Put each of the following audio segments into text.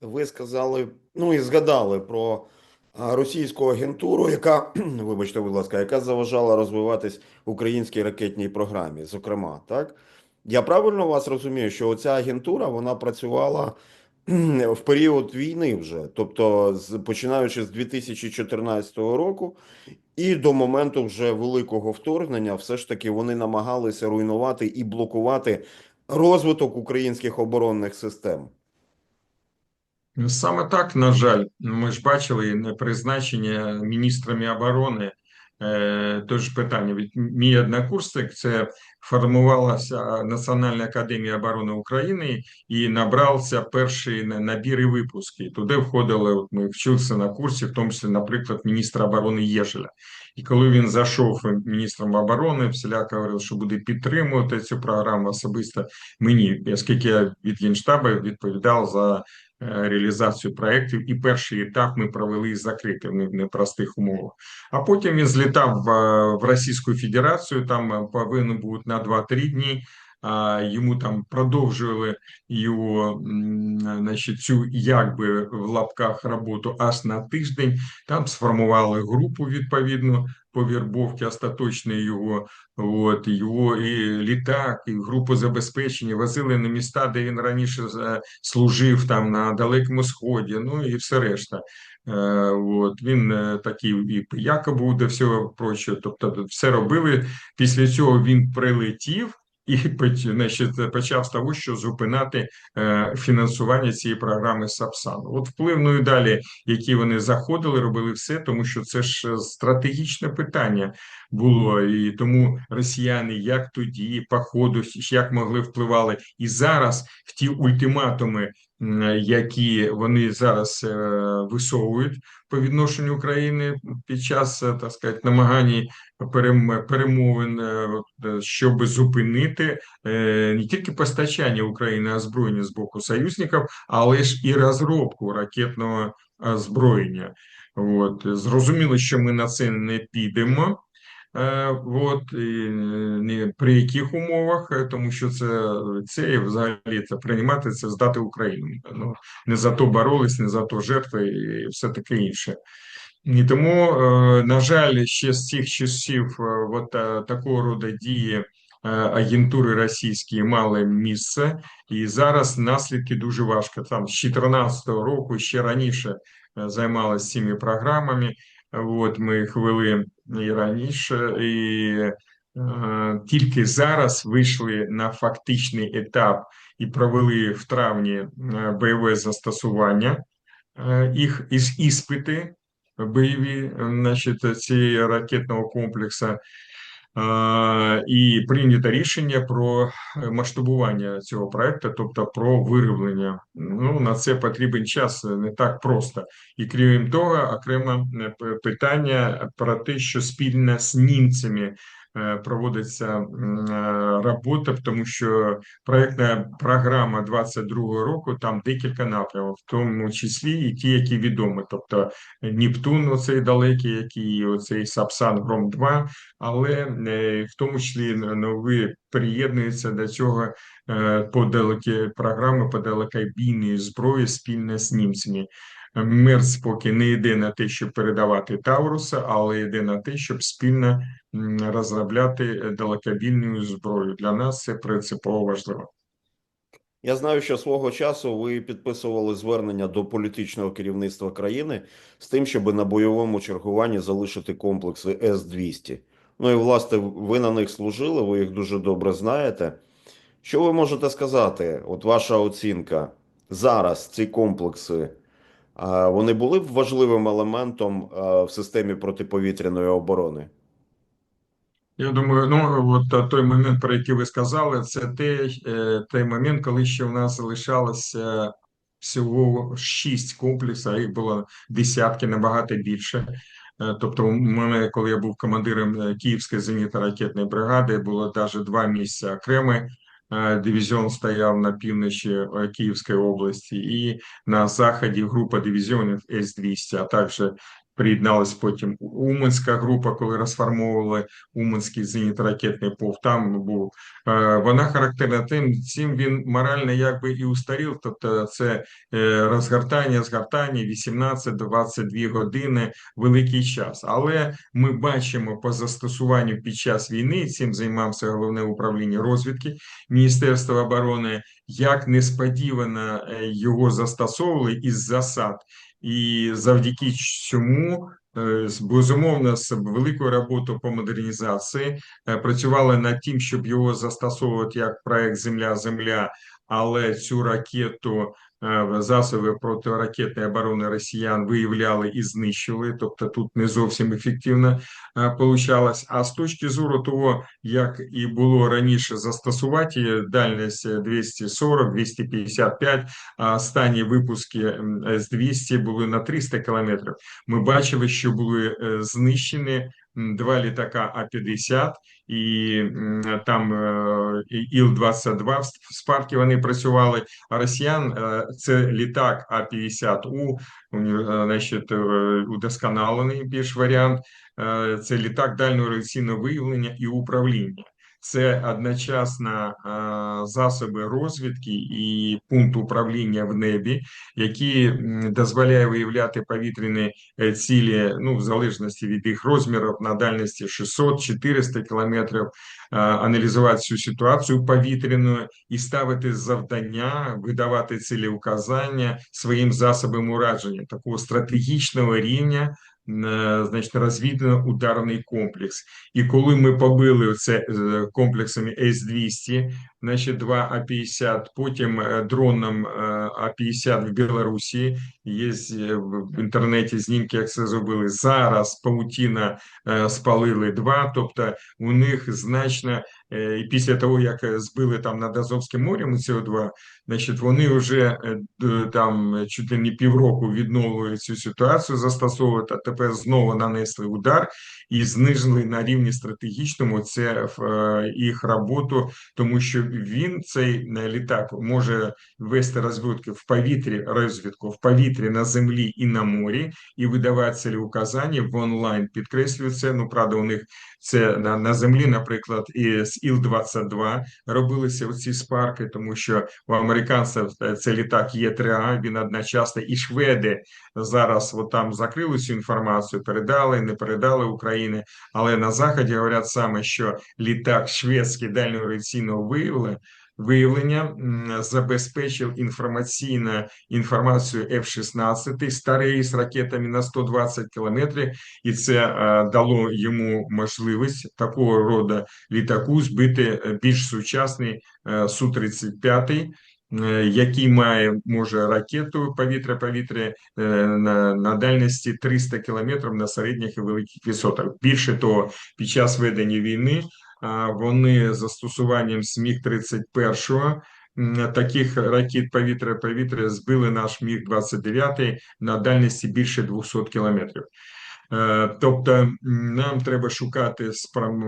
Ви сказали, ну і згадали про російську агентуру, яка, вибачте, будь ласка, яка заважала розвиватись українській ракетній програмі, зокрема, так? Я правильно вас розумію, що оця агентура вона працювала в період війни вже, тобто починаючи з 2014 року і до моменту вже великого вторгнення, все ж таки вони намагалися руйнувати і блокувати розвиток українських оборонних систем. Саме так, на жаль, ми ж бачили не призначення міністрами оборони. Е, Тож питання від мій однокурсник це формувалася Національна академія оборони України і набрався перший на- набір і випуски. Туди входили, от ми вчилися на курсі, в тому числі, наприклад, міністра оборони Єжеля. І коли він зайшов міністром оборони, всіляко говорив, що буде підтримувати цю програму особисто мені, оскільки я від Генштабу відповідав за реалізацію проєктів, і перший етап ми провели закритий в непростих умовах. А потім він злітав в, в Російську Федерацію, там е, повинен був на 2-3 дні. Йому там продовжували його значить, цю якби в лапках роботу аж на тиждень. Там сформували групу відповідно по вірбовці остаточної його. От його і літак, і групу забезпечення возили на міста, де він раніше е, служив там на Далекому Сході, ну і все решта. Е, От він е, такий і пияка був до всього прочого. Тобто, все робили. Після цього він прилетів. І значить, почав з того, що зупинати е, фінансування цієї програми Сапсану. От впливною далі, які вони заходили, робили все, тому що це ж стратегічне питання було, і тому росіяни як тоді, по ходу, як могли впливали, і зараз в ті ультиматуми, які вони зараз е, висовують по відношенню України під час е, так сказати, намагань перемовин, е, щоб зупинити не тільки постачання України озброєння з боку союзників, але ж і розробку ракетного озброєння. От зрозуміло, що ми на це не підемо. Е, От і не при яких умовах, е, тому що це це і взагалі це приймати це здати Україну. Ну не за то боролись, не за то жертви і все таке інше. І тому, е, на жаль, ще з цих часів от такого роду дії агентури російські мали місце, і зараз наслідки дуже важко. Там з 2014 року ще раніше займалися цими програмами. От ми їх вели і раніше, і е, тільки зараз вийшли на фактичний етап і провели в травні е, бойове застосування е, їх із іспити бойові, значить, цієї ракетного комплексу. Е, І прийнято рішення про масштабування цього проекту, тобто про вироблення. Ну на це потрібен час не так просто. І крім того, окремо е, питання про те, що спільно з німцями е, проводиться е, робота, тому що проектна програма 22-го року там декілька напрямів, в тому числі і ті, які відомі, тобто Нептун, оцей далекий, який оцей Сапсан Гром 2 але е, в тому числі нові приєднуються до цього е, по програми по зброї спільно з німцями. Мерц поки не йде на те, щоб передавати Тауруса, але йде на те, щоб спільно розробляти далекобійну зброю. Для нас це принципово важливо. Я знаю, що свого часу ви підписували звернення до політичного керівництва країни з тим, щоб на бойовому чергуванні залишити комплекси С-200. Ну і власне, ви на них служили, ви їх дуже добре знаєте. Що ви можете сказати? От ваша оцінка зараз ці комплекси, вони були б важливим елементом в системі протиповітряної оборони? Я думаю, ну от е, той момент, про який ви сказали, це той, е, той момент, коли ще в нас залишалося всього шість комплексів, а їх було десятки, набагато більше. Е, Тобто, у мене, коли я був командиром Київської зенітно-ракетної бригади, було навіть два місця окремі. Е, Дивізіон стояв на півночі е, Київської області, і на заході група дивізіонів С-200, а також приєдналась потім Уманська група, коли розформовували Уманський зенітно-ракетний полк. Там був Е, Вона характерна тим, цим він морально якби і устарів, тобто це е, розгортання, згортання 18-22 години, великий час. Але ми бачимо по застосуванню під час війни, цим займався головне управління розвідки Міністерства оборони, як несподівано е, його застосовували із засад, і завдяки чому е, безумовно з великою роботою по модернізації е, працювали над тим, щоб його застосовувати як проект Земля-Земля, але цю ракету засоби протиракетної оборони росіян виявляли і знищили, тобто тут не зовсім ефективно е, получалось. А з точки зору того, як і було раніше застосувати її, дальність 240-255, а останні випуски м, С-200 були на 300 кілометрів. Ми бачили, що були е, знищені два літака А-50 і там е, Іл-22 в Спаркі вони працювали. А росіян е, це літак А-50У, нього, е, значить, е, удосконалений більш варіант. Це літак дальнього радіаційного виявлення і управління. Це одночасно е, засоби розвідки і пункт управління в небі, які дозволяє виявляти повітряні е, цілі, ну в залежності від їх розмірів на дальності 600-400 кілометрів, е, аналізувати цю ситуацію повітряну і ставити завдання, видавати цілі указання своїм засобам ураження такого стратегічного рівня. Е, Значить, розвідано ударний комплекс. І коли ми побили це е, комплексами С-200, значить, два А-50, потім е, дроном е, А-50 в Білорусі, є е, в інтернеті знімки, як це зробили. Зараз паутіна е, спалили два, тобто у них значно, е, і після того, як е, збили там над Азовським морем СО2, значить, вони вже е, там чуть ли не півроку відновлюють цю ситуацію, застосовують, а тепер знову нанесли удар і знижили на рівні стратегічному це е, їх роботу, тому що він цей е, літак може вести розвідки в повітрі, розвідку в повітрі на землі і на морі, і видавати цілі указання в онлайн. Підкреслюю це. Ну правда, у них це на, на землі, наприклад, і з Іл-22 робилися оці спарки, тому що у американців е, це літак Є3А, він одночасно і шведи зараз от там закрили цю інформацію, передали, не передали Україні, але на заході говорять саме, що літак шведський дальнього радіаційного виявлення виявлення забезпечив інформаційну інформацію F-16 старий з ракетами на 120 кілометрів, і це е, дало йому можливість такого роду літаку збити е, більш сучасний е, Су-35, е, який має може ракету повітря-повітря на, на дальності 300 кілометрів на середніх і великих висотах. Більше того, під час ведення війни вони застосуванням СМІГ 31-го таких ракет повітря-повітря збили наш Міг 29 на дальності більше 200 кілометрів. Е, Тобто нам треба шукати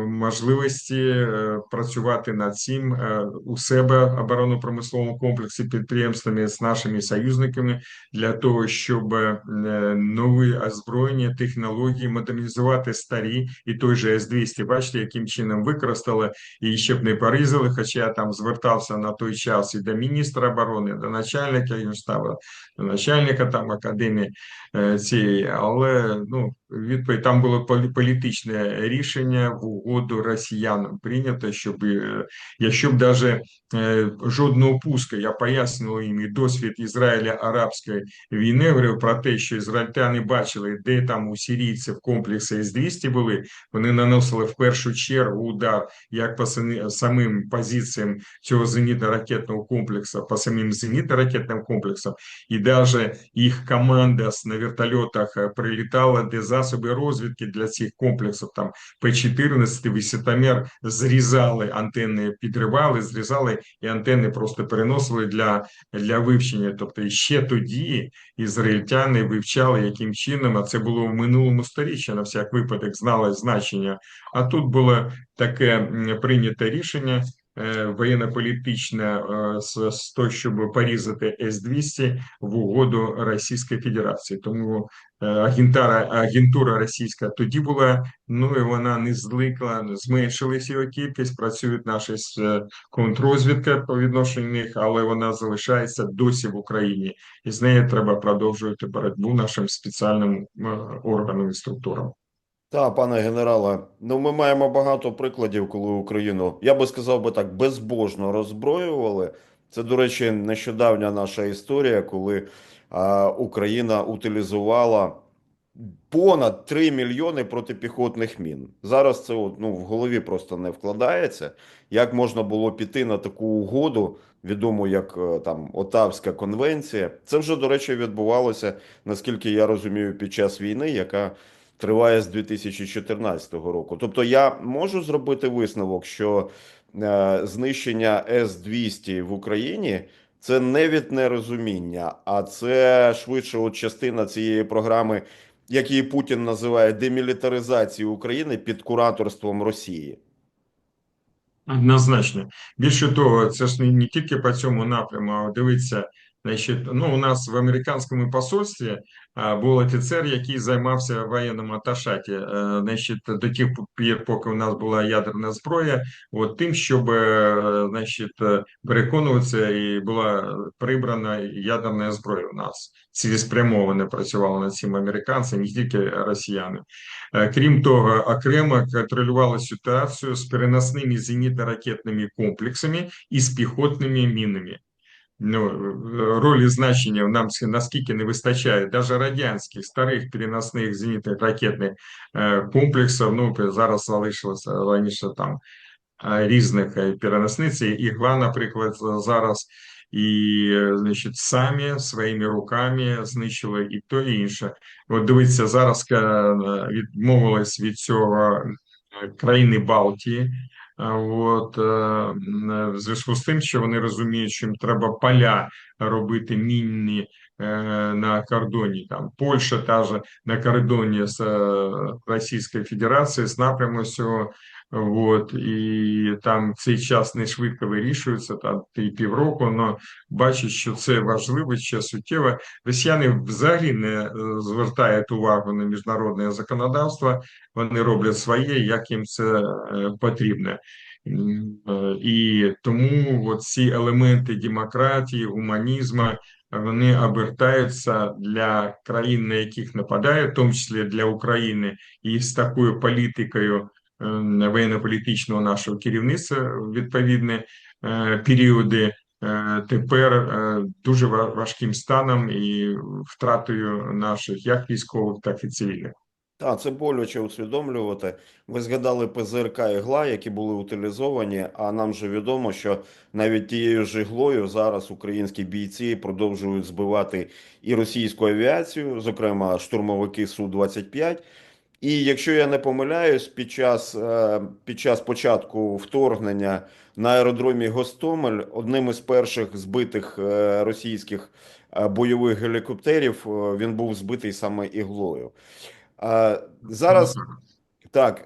можливості е, працювати над цим е, у себе оборонно-промисловому комплексі підприємствами з нашими союзниками для того, щоб нові озброєння, технології модернізувати старі і той же С-200. Бачите, яким чином використали і ще б не порізали. Хоча я там звертався на той час і до міністра оборони, до начальника Генштабу, до начальника там академії цієї, але ну відповідь там було політичне рішення в угоду росіянам прийнято, щоб е, якщо б даже е, жодного пуска, я пояснював їм і досвід Ізраїля-Арабської війни, говорив про те, що ізраїльтяни бачили, де там у сирійців комплекси С-200 були, вони наносили в першу чергу удар як по самим позиціям цього зенітно-ракетного комплексу, по самим зенітно-ракетним комплексам, і навіть їх команда на вертольотах е, прилітала, де засоби розвідки для цих комплексів, там П-14, висотомер, зрізали антенни, підривали, зрізали, і антенни просто переносили для, для вивчення. Тобто ще тоді ізраїльтяни вивчали, яким чином, а це було в минулому сторіччі, на всяк випадок знали значення. А тут було таке прийнято рішення, воєнно-політична е, з, того, щоб порізати С-200 в угоду Російської Федерації. Тому е, агентура, агентура російська тоді була, ну і вона не зникла, зменшилась його кількість, працюють наші з е, контррозвідка по відношенню них, але вона залишається досі в Україні, і з нею треба продовжувати боротьбу нашим спеціальним е, органам і структурам. Так, пане генерале, ну ми маємо багато прикладів, коли Україну, я би сказав би так, безбожно роззброювали. Це, до речі, нещодавня наша історія, коли а, Україна утилізувала понад 3 мільйони протипіхотних мін. Зараз це от, ну, в голові просто не вкладається. Як можна було піти на таку угоду, відому як е, там Отавська конвенція? Це вже, до речі, відбувалося, наскільки я розумію, під час війни, яка триває з 2014 року. Тобто я можу зробити висновок, що е, знищення С-200 в Україні це не від нерозуміння, а це швидше от частина цієї програми, як Путін називає демілітаризації України під кураторством Росії. Однозначно. Більше того, це ж не, тільки по цьому напряму, а дивіться, значить, ну, у нас в американському посольстві був офіцер, який займався воєнним аташаті, е, значить, до тих пір, поки у нас була ядерна зброя, от тим, щоб, е, значить, е, переконуватися і була прибрана ядерна зброя у нас. Цілеспрямовано працювали над цим американці, не тільки росіяни. Е, Крім того, окремо контролювала ситуацію з переносними зенітно-ракетними комплексами і з піхотними мінами. Ну, ролі значення нам наскільки не вистачає, навіть радянських старих переносних зенітних ракетних е, комплексів, ну, зараз залишилося раніше там е, різних е, переносниць. І Ігла, наприклад, зараз і значить, самі своїми руками знищили і то, і інше. От дивіться, зараз відмовились від цього країни Балтії. От е, в зв'язку з тим, що вони розуміють, їм треба поля робити мінні е, на кордоні, там Польща та ж на кордоні з е, Російською Федерацією з напряму цього. От і там цей час не швидко вирішується, там і півроку, але бачать, що це важливо, ще суттєво. Росіяни взагалі не е, звертають увагу на міжнародне законодавство, вони роблять своє, як їм це е, потрібно. Е, І тому ці елементи демократії, гуманізму, вони обертаються для країн, на яких нападають, в тому числі для України, і з такою політикою воєнно-політичного нашого керівництва в відповідні е, періоди. е, Тепер е, дуже важким станом і втратою наших як військових, так і цивільних. Так, це боляче усвідомлювати. Ви згадали ПЗРК «Ігла», які були утилізовані, а нам же відомо, що навіть тією ж іглою зараз українські бійці продовжують збивати і російську авіацію, зокрема штурмовики Су-25. І якщо я не помиляюсь, під час, е, під час початку вторгнення на аеродромі Гостомель одним із перших збитих е, російських е, бойових гелікоптерів він був збитий саме іглою. Зараз так,